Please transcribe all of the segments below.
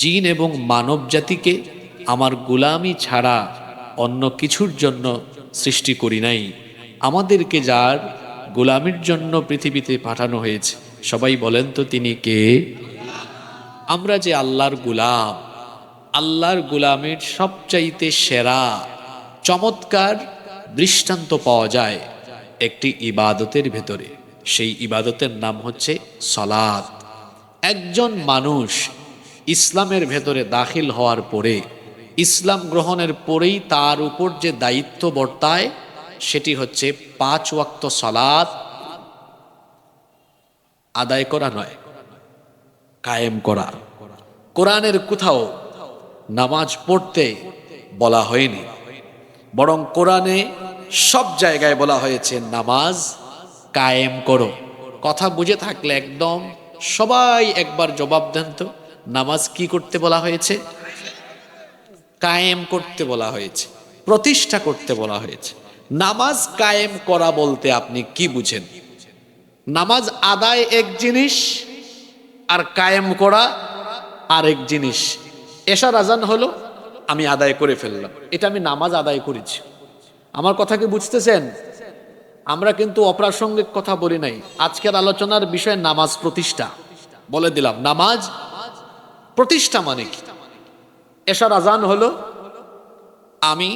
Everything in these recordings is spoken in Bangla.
জিন এবং মানব জাতিকে আমার গোলামি ছাড়া অন্য কিছুর জন্য সৃষ্টি করি নাই। আমাদেরকে যার গোলামির জন্য পৃথিবীতে পাঠানো হয়েছে, সবাই বলেন তো তিনি কে? আমরা যে আল্লাহর গুলাম, আল্লাহর গোলামের সবচাইতে সেরা, চমৎকার দৃষ্টান্ত পাওয়া যায় একটি ইবাদতের ভেতরে। সেই ইবাদতের নাম হচ্ছে সলাদ একজন মানুষ ইসলামের ভেতরে দাখিল হওয়ার পরে, ইসলাম গ্রহণের পরেই তার উপর যে দায়িত্ব বর্তায়, সেটি হচ্ছে পাঁচ ওয়াক্ত সলাদ আদায় করা নয়, কায়েম করা। কোরআনের কোথাও নামাজ পড়তে বলা হয়নি, বরং কোরআনে সব জায়গায় বলা হয়েছে, নামাজ কায়েম করো। কথা বুঝে থাকলে একদম সবাই একবার জবাব দেন তো। নামাজ কি করতে বলা হয়েছে? কায়েম করতে বলা হয়েছে, প্রতিষ্ঠা করতে বলা হয়েছে। নামাজ কায়েম করা বলতে আপনি কি বুঝেন? নামাজ আদায় এক জিনিস আর কায়েম করা আরেক জিনিস। এশার আজান হলো, আমি আদায় করে ফেললাম। এটা আমি নামাজ আদায় করেছি। আমার কথা কি বুঝতেছেন? আমরা কিন্তু অপ্রাসঙ্গিক কথা বলি নাই। আজকের আলোচনার বিষয় নামাজ প্রতিষ্ঠা। বলে দিলাম, নামাজ প্রতিষ্ঠা মানে কি? এশার আজান হলো, আমি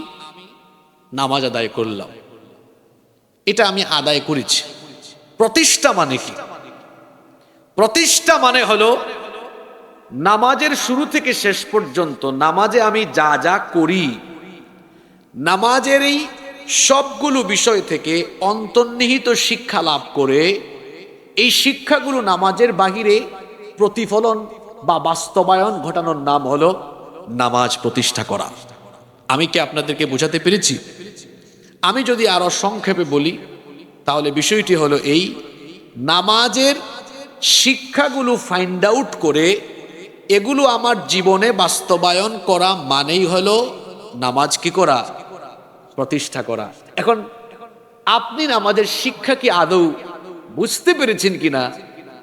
নামাজ আদায় করলাম। এটা আমি আদায় করেছি। প্রতিষ্ঠা মানে কি? প্রতিষ্ঠা মানে হলো, নামাজের শুরু থেকে শেষ পর্যন্ত নামাজে আমি যা যা করি নামাজের এই সবগুলো বিষয় থেকে অন্তর্নিহিত শিক্ষা লাভ করে, এই শিক্ষাগুলো নামাজের বাহিরে প্রতিফলন বা বাস্তবায়ন ঘটানোর নাম হলো নামাজ প্রতিষ্ঠা করা। আমি কি আপনাদেরকে বোঝাতে পেরেছি? আমি যদি আরও সংক্ষেপে বলি, তাহলে বিষয়টি হলো এই, নামাজের শিক্ষাগুলো ফাইন্ড আউট করে এগুলো আমার জীবনে বাস্তবায়ন করা মানেই হলো নামাজ কি করা? প্রতিষ্ঠা করা। এখন আপনি নামাজের শিক্ষা কি আদৌ বুঝতে পেরেছেন কিনা?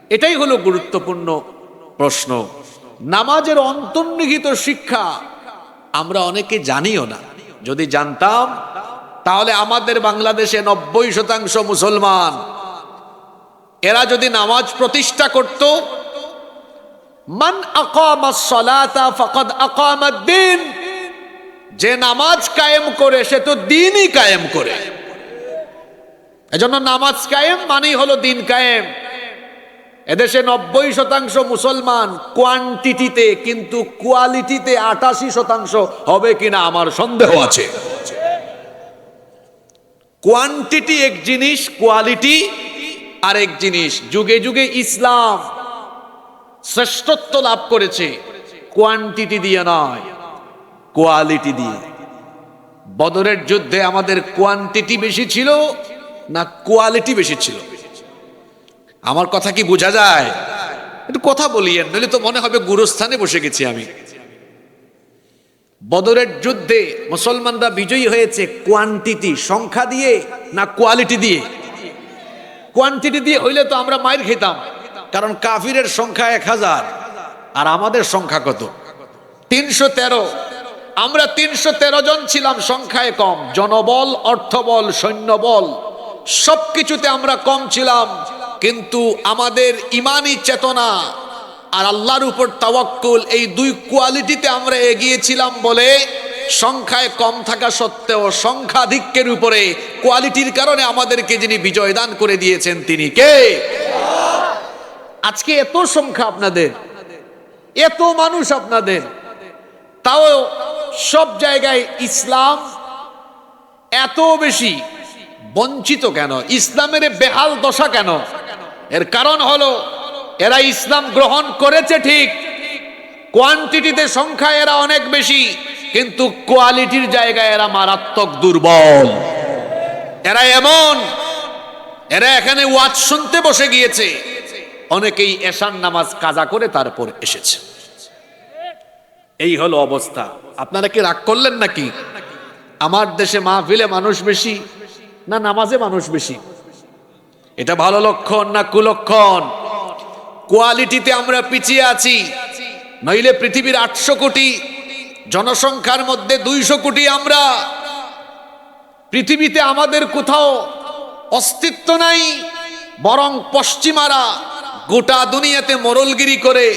এটাই হলো গুরুত্বপূর্ণ প্রশ্ন, নামাজের অন্তর্নিহিত শিক্ষা আমরা অনেকে জানিও না। যদি জানতাম, তাহলে আমাদের বাংলাদেশে নব্বই শতাংশ মুসলমান। এরা যদি নামাজ প্রতিষ্ঠা করত, মান আকামাদ্দিন যে নামাজ কায়েম করে, সে তো দিনই কায়েম করে। এজন্য নামাজ কায়েম মানেই হলো দিন কায়েম। এদেশে নব্বই শতাংশ মুসলমান কোয়ান্টিটিতে কিন্তু কোয়ালিটিতে আটাশি শতাংশ হবে কিনা আমার সন্দেহ আছে। কোয়ান্টিটি এক জিনিস কোয়ালিটি আরেক জিনিস। যুগে যুগে ইসলাম শ্রেষ্ঠত্ব লাভ করেছে। কোয়ান্টিটি দিয়ে নয় কোয়ালিটি দিয়ে। বদরের যুদ্ধে আমাদের কোয়ান্টিটি বেশি ছিল না কোয়ালিটি বেশি ছিল? আমার কথা কি বোঝা যায়? একটু কথা বলিয়েন, নইলে তো মনে হবে গুরুস্থানে বসে গেছি আমি। বদরের যুদ্ধে মুসলমানরা বিজয়ী হয়েছে কোয়ান্টিটি সংখ্যা দিয়ে না কোয়ালিটি দিয়ে? কোয়ান্টিটি দিয়ে হইলে তো আমরা মায়ের খেতাম, কারণ কাফিরের সংখ্যা এক হাজার, আর আমাদের সংখ্যা কত? তিনশো তেরো। আমরা তিনশো তেরো জন ছিলাম, সংখ্যায় কম। জনবল, অর্থবল, সৈন্যবল, সবকিছুতে আমরা কম ছিলাম। কিন্তু আমাদের ইমানি চেতনা। আর আল্লাহর উপর তাওয়াক্কুল, এই দুই কোয়ালিটিতে আমরা এগিয়েছিলাম বলে সংখ্যায় কম থাকা সত্ত্বেও সংখ্যাধিক্যের উপরে কোয়ালিটির কারণে আমাদেরকে যিনি বিজয় দান করে দিয়েছেন, তিনি কে? আজকে এত সংখ্যা আপনাদের, এত মানুষ আপনাদের। তাও সব জায়গায় ইসলাম এত বেশি, বঞ্চিত কেন? ইসলামের বেহাল দশা কেন? এর কারণ হলো, এরা ইসলাম গ্রহণ করেছে ঠিক। কোয়ান্টিটিতে সংখ্যা এরা অনেক বেশি, কিন্তু কোয়ালিটির জায়গায় এরা মারাত্মক দুর্বল। এরা এমন, এরা এখানে ওয়াজ শুনতে বসে গিয়েছে। অনেকেই এশান নামাজ কাজা করে তারপর এসেছে। এই হলো অবস্থা। আপনারা কি রাগ করলেন নাকি? আমার দেশে মাহফিলে মানুষ বেশি না নামাজে মানুষ বেশি? এটা ভালো লক্ষণ না কুলক্ষণ? কোয়ালিটিতে আমরা পিছিয়ে আছি। নইলে পৃথিবীর আটশো কোটি, জনসংখ্যার মধ্যে দুইশো কোটি আমরা। পৃথিবীতে আমাদের কোথাও অস্তিত্ব নাই, বরং পশ্চিমারা গোটা দুনিয়াতে মোরলগিরি করে।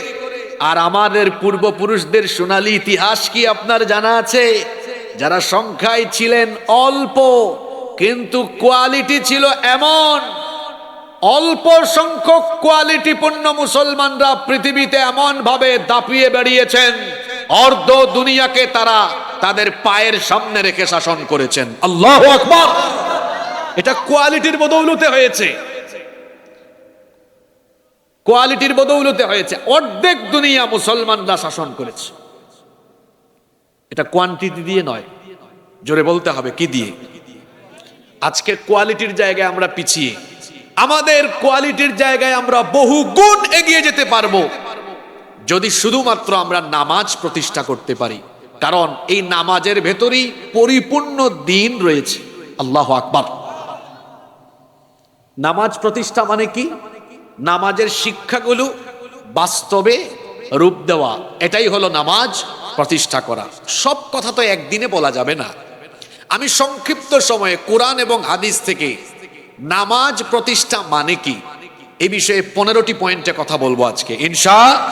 আর আমাদের পূর্বপুরুষদের সোনালি ইতিহাস কি আপনার জানা আছে? যারা সংখ্যায় ছিলেন অল্প, কিন্তু কোয়ালিটি ছিল এমন। অল্প সংখ্যক কোয়ালিটিপূর্ণ মুসলমানরা পৃথিবীতে এমন ভাবে দাপিয়ে বেরিয়েছেন অর্ধ দুনিয়াকে তারা তাদের পায়ের সামনে রেখে শাসন করেছেন। আল্লাহ আকবর! এটা কোয়ালিটির বদৌলতে হয়েছে। কোয়ালিটির বদৌলতে হয়েছে। অর্ধেক দুনিয়া মুসলমানরা শাসন করেছে। এটা কোয়ান্টিটি দিয়ে নয়। জোরে বলতে হবে, কি দিয়ে? আজকে কোয়ালিটির জায়গায় আমরা পিছিয়ে। আমাদের কোয়ালিটির জায়গায় আমরা বহু গুণ এগিয়ে যেতে পারব। যদি শুধুমাত্র আমরা নামাজ প্রতিষ্ঠা করতে পারি, কারণ এই নামাজের ভেতরেই পরিপূর্ণ দিন রয়েছে। আল্লাহ আকবার। নামাজ প্রতিষ্ঠা মানে কি? নামাজের শিক্ষাগুলো বাস্তবে রূপ দেওয়া। এটাই হলো নামাজ প্রতিষ্ঠা করা। সব কথা তো একদিনে বলা যাবে না। আমি সংক্ষিপ্ত সময়ে কোরআন এবং হাদিস থেকে নামাজ প্রতিষ্ঠা মানে কি? এ বিষয়ে পনেরোটি পয়েন্টে কথা বলব আজকে। ইনশা,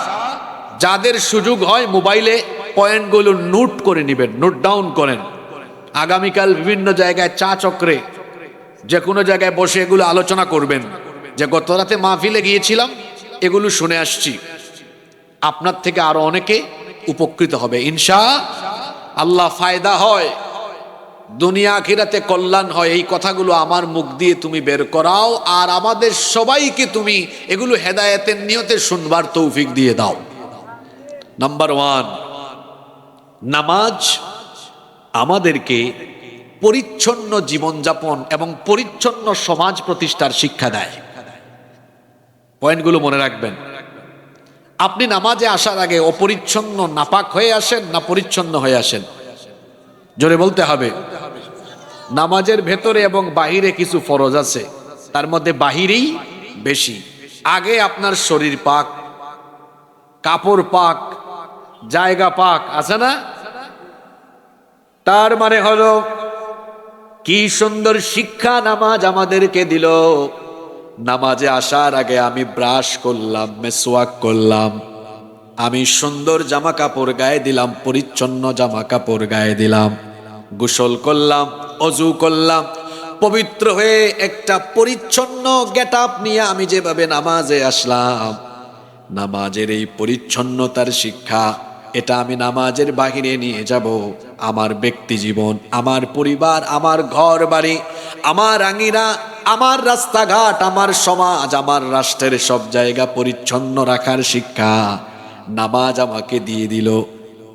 যাদের সুযোগ হয় মোবাইলে পয়েন্টগুলো নোট করে নেবেন, নোট ডাউন করেন। আগামীকাল বিভিন্ন জায়গায় চা চক্রে যে কোনো জায়গায় বসে এগুলো আলোচনা করবেন। যে গত রাতে মাহফিলে গিয়েছিলাম, এগুলো শুনে আসছি। আপনার থেকে আরও অনেকে উপকৃত হবে। ইনশা, আল্লাহ ফায়দা হয়। দুনিয়া আখিরাতে কল্যাণ হয়, এই কথাগুলো আমার মুখ দিয়ে তুমি বের করাও আর আমাদের সবাইকে তুমি এগুলো হেদায়েতের নিয়তে শুনবার তৌফিক দিয়ে দাও। নাম্বার ওয়ান নামাজ আমাদেরকে পরিচ্ছন্ন জীবনযাপন এবং পরিচ্ছন্ন সমাজ প্রতিষ্ঠার শিক্ষা দেয়। পয়েন্টগুলো মনে রাখবেন। আপনি নামাজে আসার আগে অপরিচ্ছন্ন, নাপাক হয়ে আসেন না পরিচ্ছন্ন হয়ে আসেন? জোরে বলতে হবে। নামাজের ভেতরে এবং বাহিরে কিছু ফরজ আছে, তার মধ্যে বাহিরেই বেশি। আগে আপনার শরীর পাক, কাপড় পাক, জায়গা পাক, আছে না? তার মানে হলো, কি সুন্দর শিক্ষা নামাজ আমাদেরকে দিল। নামাজে আসার আগে আমি ব্রাশ করলাম মেসোয়াক করলাম, আমি সুন্দর জামা কাপড় গায়ে দিলাম, পরিচ্ছন্ন জামা কাপড় গায়ে দিলাম। গোসল করলাম, অজু করলাম, পবিত্র হয়ে একটা পরিচ্ছন্ন গেট আপ নিয়ে আমি যেভাবে নামাজে আসলাম। নামাজের এই পরিচ্ছন্নতার শিক্ষা, এটা আমি নামাজের বাহিরে নিয়ে যাব। আমার ব্যক্তি জীবন, আমার পরিবার, আমার ঘর বাড়ি আমার আঙিরা আমার রাস্তাঘাট, আমার সমাজ, আমার রাষ্ট্রের সব জায়গা পরিচ্ছন্ন রাখার শিক্ষা। নামাজ আমাকে দিয়ে দিল।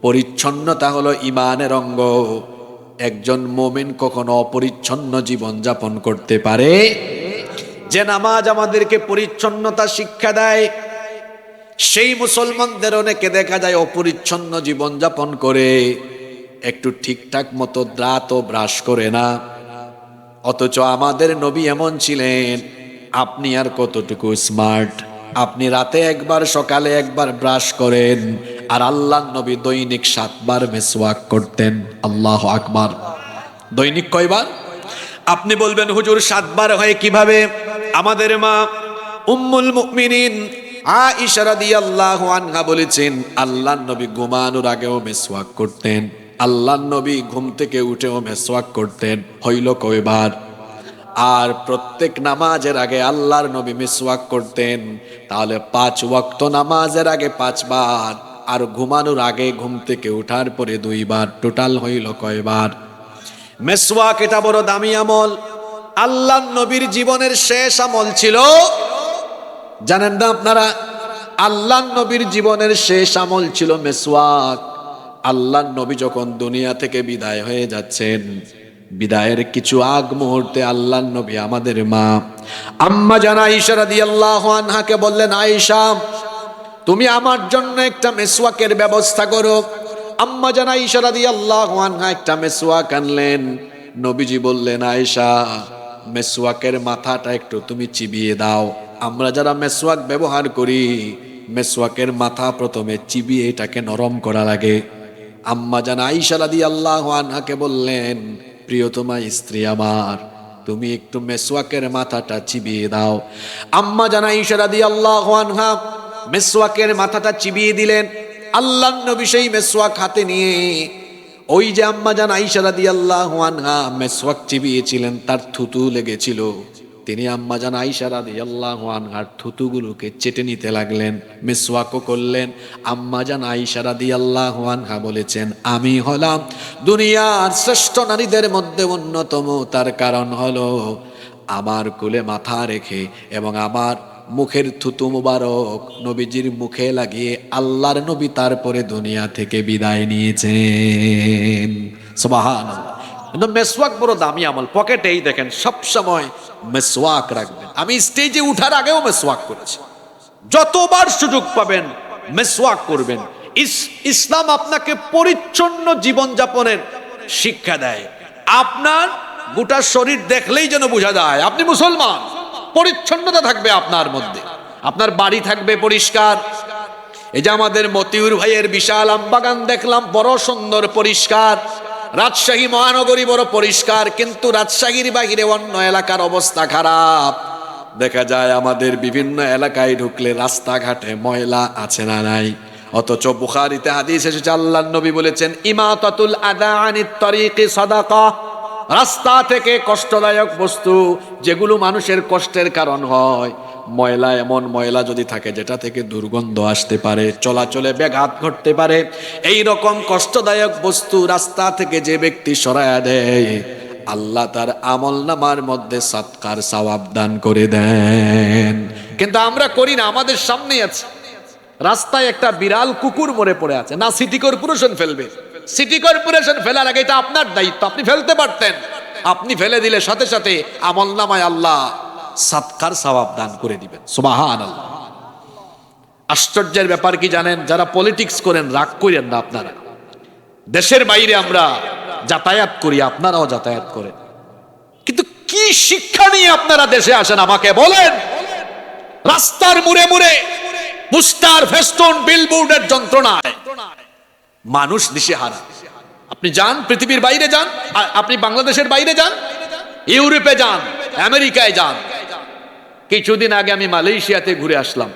পরিচ্ছন্নতা হলো ইমানের অঙ্গ। একজন মোমেন কখনো অপরিচ্ছন্ন জীবন যাপন করতে পারে। যে নামাজ আমাদেরকে পরিচ্ছন্নতা শিক্ষা দেয়, সেই মুসলমানদের অনেকে দেখা যায় অপরিচ্ছন্ন জীবন যাপন করে, একটু ঠিকঠাক মতো দ্রাত ব্রাশ করে না। অথচ আমাদের নবী এমন ছিলেন, আপনি আর কতটুকু স্মার্ট আপনি রাতে একবার সকালে একবার ব্রাশ করেন আর আল্লাহ নবী দৈনিক সাতবার মেসওয়াক করতেন। আল্লাহ আকবার। দৈনিক কয়বার? আপনি বলবেন, হুজুর, সাতবার হয় কীভাবে? আমাদের মা উম্মুল মুমিনিন আয়েশা রাদিয়াল্লাহু আনহা বলেছেন আল্লাহর নবী ঘুমানোর আগেও মেসওয়াক করতেন। আল্লাহর নবী ঘুম থেকে উঠেও মেসওয়াক করতেন। হইল কয়বার? আর প্রত্যেক নামাজের আগে আল্লাহর নবী মিসওয়াক করতেন। তাহলে পাঁচ ওয়াক্ত নামাজের আগে পাঁচবার। আর ঘুমানোর আগে ঘুম থেকে উঠার পরে দুইবার, টোটাল হইল কয়বার? মেসওয়াক এটা বড় দামি আমল। আল্লাহ নবীর জীবনের শেষ আমল ছিল। জানেন না আপনারা? আল্লাহ নবীর জীবনের শেষ আমল ছিল মেসওয়াক আল্লাহ নবী যখন দুনিয়া থেকে বিদায় হয়ে যাচ্ছেন, বিদায়ের কিছু আগ মুহূর্তে আল্লাহ নবী আমাদের মা। আম্মা জানা দিয়ে আল্লাহ আনহাকে বললেন, আয়েশা তুমি আমার জন্য একটা মেসওয়াকের ব্যবস্থা করো। আম্মা জানা ইশারা দিয়ে আল্লাহ একটা মেসওয়াক আনলেন। নবীজি বললেন, আয়েশা, মেসওয়াকের মাথাটা একটু তুমি চিবিয়ে দাও। আমরা যারা মেসওয়াক ব্যবহার করি, মেসওয়াকের মাথা প্রথমে চিবিয়ে এটাকে নরম করা লাগে। আম্মা জান আইসা রাদি আল্লাহ আনহাকে বললেন, প্রিয়তমা, স্ত্রী আমার, তুমি একটু মেসওয়াকের মাথাটা চিবিয়ে দাও। আম্মা জানা আইসা রাদি আল্লাহ আনহা মেসওয়াকের মাথাটা চিবিয়ে দিলেন। আল্লাহ নবী সেই মেসওয়াক হাতে নিয়ে ওই যে আম্মা জান আইসা রাদি আল্লাহ আনহা মেসওয়াক চিবিয়েছিলেন, তার থুতু লেগেছিল। তিনি আম্মা জান আইসা রাদি আল্লাহ আনহার থুতুগুলোকে চেটে নিতে লাগলেন, মেসওয়াকও করলেন। আম্মা জান আইসা রাদি আল্লাহ আনহা বলেছেন, আমি হলাম দুনিয়ার শ্রেষ্ঠ নারীদের মধ্যে অন্যতম, তার কারণ হলো আমার কোলে মাথা রেখে এবং আমার মুখের থুতু মুবারক নবীজির মুখে লাগিয়ে আল্লাহর নবী তারপরে দুনিয়া থেকে বিদায় নিয়েছেন। সুবাহান মেসওয়াক বড় দামি আমল। পকেটেই দেখেন সব সময় মেসওয়াক রাখবেন। আমি স্টেজে উঠার আগেও মেসওয়াক করেছি। যতবার সুযোগ পাবেন মেসওয়াক করবেন। ইসলাম আপনাকে পরিচ্ছন্ন জীবনযাপনের শিক্ষা দেয়। আপনার গোটা শরীর দেখলেই যেন বোঝা যায়। আপনি মুসলমান? পরিচ্ছন্নতা থাকবে আপনার মধ্যে। আপনার বাড়ি থাকবে পরিষ্কার। এই যে আমাদের মতিউর ভাইয়ের বিশাল আমবাগান দেখলাম, বড় সুন্দর পরিষ্কার। রাজশাহী মহানগরী বড় পরিষ্কার, কিন্তু রাজশাহীর বাহিরে অন্য এলাকার অবস্থা খারাপ। দেখা যায় আমাদের বিভিন্ন এলাকায় ঢুকলে রাস্তাঘাটে ময়লা আছে না নাই। অথচ বুখারিতে হাদিস এসেছে আল্লাহ নবী বলেছেন, ইমাতাতুল আদা আনিত তরিকি সাদাকা। রাস্তা থেকে কষ্টদায়ক বস্তু যেগুলো মানুষের কষ্টের কারণ হয়। ময়লা এমন ময়লা যদি থাকে যেটা থেকে দুর্গন্ধ আসতে পারে, চলাচলে ব্যাঘাত ঘটতে পারে এই রকম কষ্টদায়ক বস্তু রাস্তা থেকে যে ব্যক্তি সরায়া দেয়, আল্লাহ তার আমল নামার মধ্যে সৎকার সওয়াব দান করে দেন। কিন্তু আমরা করি না, আমাদের সামনে আছে। রাস্তায় একটা বিড়াল কুকুর মরে পড়ে আছে, না সিটি কর্পোরেশন ফেলবে। সিটি কর্পোরেশন ফেলার আগে এটা আপনার দায়িত্ব, আপনি ফেলতে পারতেন। আপনি ফেলে দিলে সাথে সাথে আমল নামায় আল্লাহ সাতকার সওয়াব দান করে দিবেন। সুবাহান আল্লাহ আশ্চর্যের ব্যাপার কি জানেন? যারা পলিটিক্স করেন, রাগ করেন না আপনারা। দেশের বাইরে আমরা যাতায়াত করি, আপনারাও যাতায়াত করেন। কিন্তু কি শিক্ষা নিয়ে আপনারা দেশে আসেন, আমাকে বলেন। রাস্তার মুড়ে মুড়ে পুস্টার ফেস্টন, বিলবোর্ডের যন্ত্রণায়। মানুষ দিশেহারা আপনি যান, পৃথিবীর বাইরে যান আপনি বাংলাদেশের বাইরে যান, ইউরোপে যান, আমেরিকায় যান। কিছুদিন আগে আমি মালয়েশিয়াতে ঘুরে আসলাম।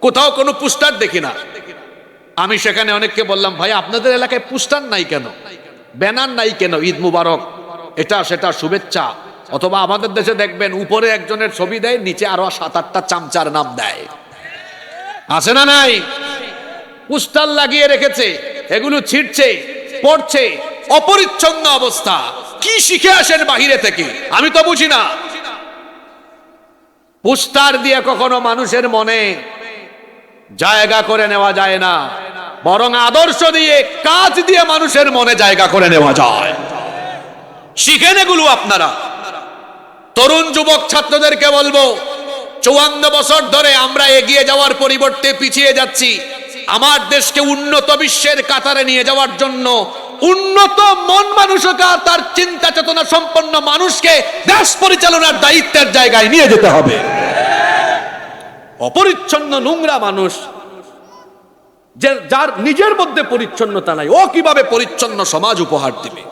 কোথাও কোনো পুস্টার দেখি না। আমি সেখানে অনেককে বললাম, ভাই, আপনাদের এলাকায় পুস্টার নাই কেন? ব্যানার নাই কেন? ঈদ মুবারক। এটা, সেটা শুভেচ্ছা। অথবা আমাদের দেশে দেখবেন, উপরে একজনের ছবি দেয়, নিচে আরও সাত আটটা চামচার নাম দেয়। আছে না নাই? পুস্টার লাগিয়ে রেখেছে। এগুলো ছিটছে, পড়ছে, অপরিচ্ছন্ন অবস্থা। কি শিখে আসেন বাহিরে থেকে? আমি তো বুঝি না। পুস্টার দিয়ে কখনো মানুষের মনে জায়গা করে নেওয়া যায় না, বরং আদর্শ দিয়ে, কাজ দিয়ে মানুষের মনে জায়গা করে নেওয়া যায়। শিখেন এগুলো আপনারা। তরুণ যুবক ছাত্রদেরকে বলব, চুয়ান্ন বছর ধরে আমরা এগিয়ে যাওয়ার পরিবর্তে পিছিয়ে যাচ্ছি। আমার দেশকে উন্নত বিশ্বের কাতারে নিয়ে যাওয়ার জন্য উন্নত মন মানসিকা তার চিন্তা চেতনা সম্পন্ন মানুষকে দেশ পরিচালনার দায়িত্বের জায়গায় নিয়ে যেতে হবে। অপরিচ্ছন্ন নোংরা মানুষ, যে যার নিজের মধ্যে পরিচ্ছন্নতা নাই, ও কীভাবে পরিচ্ছন্ন সমাজ উপহার দিবে?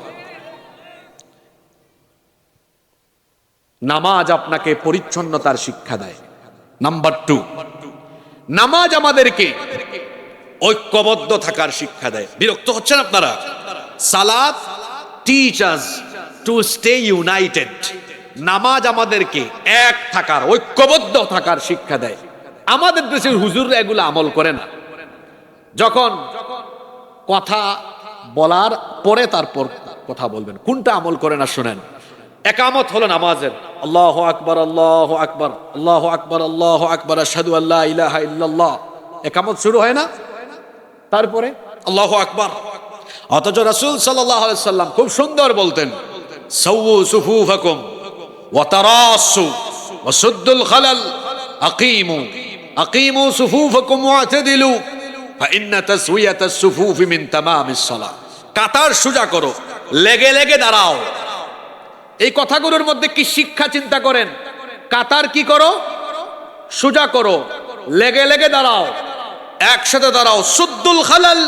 নামাজ আপনাকে পরিচ্ছন্নতার শিক্ষা দেয়। নাম্বার টু, নামাজ আমাদেরকে ঐক্যবদ্ধ থাকার শিক্ষা দেয়। বিরক্ত হচ্ছেন আপনারা? সালাদ টিচার্স টু স্টে ইউনাইটেড নামাজ আমাদেরকে এক থাকার, ঐক্যবদ্ধ থাকার শিক্ষা দেয়। আমাদের দেশের হুজুর এগুলো আমল করে না। যখন কথা বলার পরে তারপর কথা বলবেন। কোনটা আমল করে না শোনেন। একামত হলো নামাজের। আল্লাহ আকবর আল্লাহ আকবর আল্লাহ আকবর আল্লাহ আকবর, আশহাদু আল্লাহ ইলাহা ইল্লাল্লাহ। একামত শুরু হয় না? তারপরে? আল্লাহ আকবর। অথচ রাসুল সাল্লাম খুব সুন্দর বলতেন সৌ সুফু হকুম খালাল কাতার সুজা করো, লেগে লেগে দাঁড়াও। এই কথাগুলোর মধ্যে কি শিক্ষা চিন্তা করেন? কাতার কি করো? সোজা করো, লেগে লেগে দাঁড়াও। একসাথে দাঁড়াও। সুদ্দুল খালাল,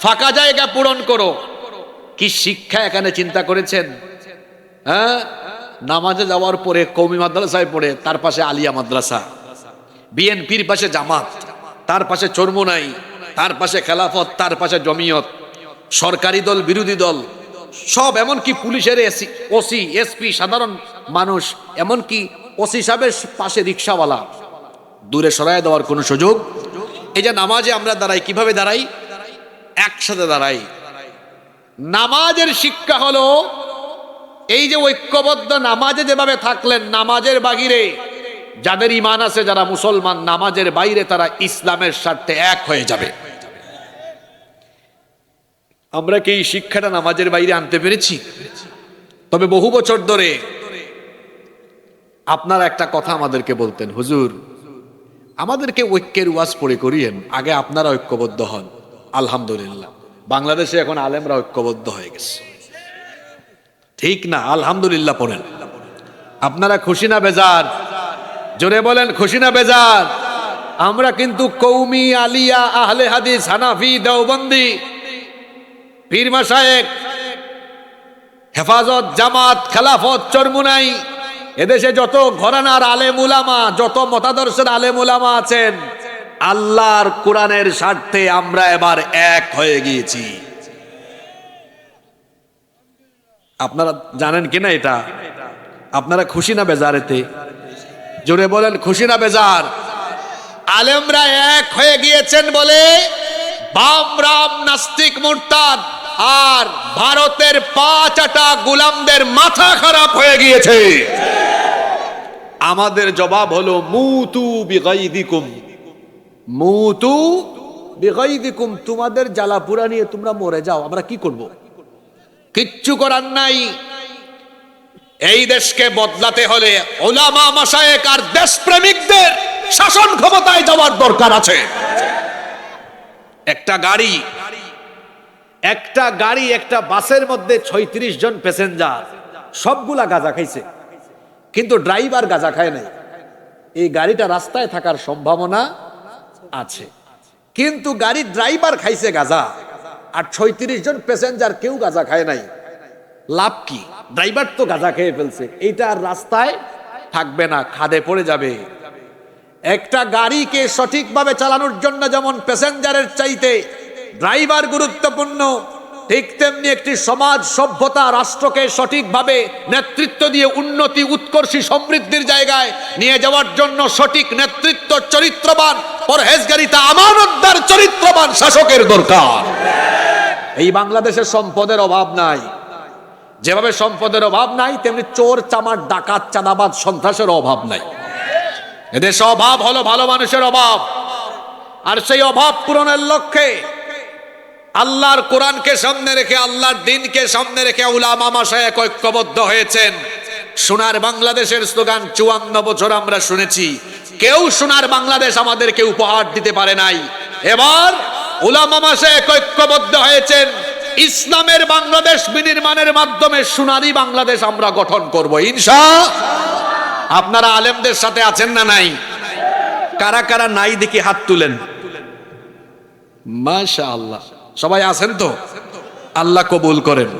ফাঁকা জায়গা পূরণ করো। কি শিক্ষা এখানে চিন্তা করেছেন? হ্যাঁ? নামাজে যাওয়ার পরে কৌমি মাদ্রাসায় পড়ে, তার পাশে আলিয়া মাদ্রাসা। বিএনপির পাশে জামাত, তার পাশে চর্মনাই, তার পাশে খেলাফত, তার পাশে জমিয়ত। সরকারি দল, বিরোধী দল, সব এমনকি পুলিশের এসি, ওসি, এসপি, সাধারণ মানুষ, এমনকি ওসি সাহেবের পাশে রিক্সাওয়ালা। দূরে সরায় দেওয়ার কোনো সুযোগ এই যে নামাজে আমরা দাঁড়াই, কীভাবে দাঁড়াই? একসাথে দাঁড়াই। নামাজের শিক্ষা হলো, এই যে ঐক্যবদ্ধ নামাজে যেভাবে থাকলেন, নামাজের বাহিরে যাদের ইমান আছে যারা মুসলমান, নামাজের বাইরে তারা ইসলামের স্বার্থে এক হয়ে যাবে। আমরা কি এই শিক্ষাটা নামাজের বাইরে আনতে পেরেছি? তবে বহু বছর ধরে আপনারা একটা কথা আমাদেরকে বলতেন, হুজুর আমাদেরকে ঐক্যের ওয়াজ পড়ে করিয়েন, আগে আপনারা ঐক্যবদ্ধ হন। আলহামদুলিল্লাহ। বাংলাদেশে এখন আলেমরা ঐক্যবদ্ধ হয়ে গেছে। ঠিক না? আলহামদুলিল্লাহ পড়েন। আপনারা খুশি না বেজার? জোরে বলেন, খুশি না বেজার? আমরা কিন্তু কৌমি, আলিয়া, আহলে হাদিস, হানাফি, দেওবন্দি। পীর মাসায়েক হেফাজত, জামাত, খেলাফত, চরমুনাই। এদেশে যত ঘরানার আলেম উলামা, যত মতাদর্শের আলেম উলামা আছেন, আল্লাহর কোরআনের স্বার্থে আমরা এবার এক হয়ে গিয়েছি। আপনারা জানেন কিনা এটা? আপনারা খুশি না বেজারেতে? জোরে বলেন, খুশি না বেজার? আলেমরা এক হয়ে গিয়েছেন বলে বাম রাম নাস্তিক মুরতাদ আর ভারতের পাঁচ আটা গুলামদের মাথা খারাপ হয়ে গিয়েছে। আমাদের জবাব হলো মুতু বিগাইদিকুম। মুতু বিগাইদিকুম তোমাদের জ্বালাপুরা নিয়ে তোমরা মরে যাও আমরা কি করব? কিচ্ছু করার নাই। এই দেশকে বদলাতে হলে ওলামা মাসায়েক আর দেশপ্রেমিকদের শাসন ক্ষমতায় যাওয়ার দরকার আছে। একটা গাড়ি একটা গাড়ি একটা বাসের মধ্যে ছয়ত্রিশ জন প্যাসেঞ্জার, সবগুলা গাঁজা খাইছে। কিন্তু ড্রাইভার গাঁজা খায় নাই। এই গাড়িটা রাস্তায় থাকার সম্ভাবনা আছে। কিন্তু গাড়ির ড্রাইভার খাইছে গাঁজা, আর ছয়ত্রিশ জন প্যাসেঞ্জার কেউ গাঁজা খায় নাই। লাভ কি? ড্রাইভার তো গাঁজা খেয়ে ফেলছে। এইটা আর রাস্তায় থাকবে না, খাদে পড়ে যাবে। একটা গাড়িকে সঠিকভাবে চালানোর জন্য যেমন প্যাসেঞ্জারের চাইতে ড্রাইভার গুরুত্বপূর্ণ। ঠিক তেমনি একটি সমাজ সভ্যতা রাষ্ট্রকে সঠিকভাবে নেতৃত্ব দিয়ে উন্নতি, উৎকর্ষী সমৃদ্ধির জায়গায় নিয়ে যাওয়ার জন্য সঠিক নেতৃত্ব চরিত্রবান পরহেজগারিতা আমানতদার চরিত্রবান শাসকের দরকার। এই বাংলাদেশের সম্পদের অভাব নাই। যেভাবে সম্পদের অভাব নাই, তেমনি চোর, চামার, ডাকাত চাঁদাবাদ সন্ত্রাসের অভাব নাই। এদেশে অভাব হলো ভালো মানুষের অভাব। আর সেই অভাব পূরণের লক্ষ্যে আল্লাহর কোরআনকে সামনে রেখে, আল্লাহর দিনকে সামনে রেখে উলামা মাসায় ঐক্যবদ্ধ হয়েছেন। সোনার বাংলাদেশের স্লোগান চুয়ান্ন বছর আমরা শুনেছি। কেউ সোনার বাংলাদেশ আমাদেরকে উপহার দিতে পারে নাই। এবার উলামা মাসায় ঐক্যবদ্ধ হয়েছেন। ইসলামের বাংলাদেশ বিনির্মাণের মাধ্যমে সোনারি বাংলাদেশ আমরা গঠন করব। ইনশা আপনারা আলেমদের সাথে আছেন না নাই? কারা কারা নাই দেখি হাত তুলেন? মাশা আল্লাহ সবাই আছেন তো? আল্লাহ কবুল করেন।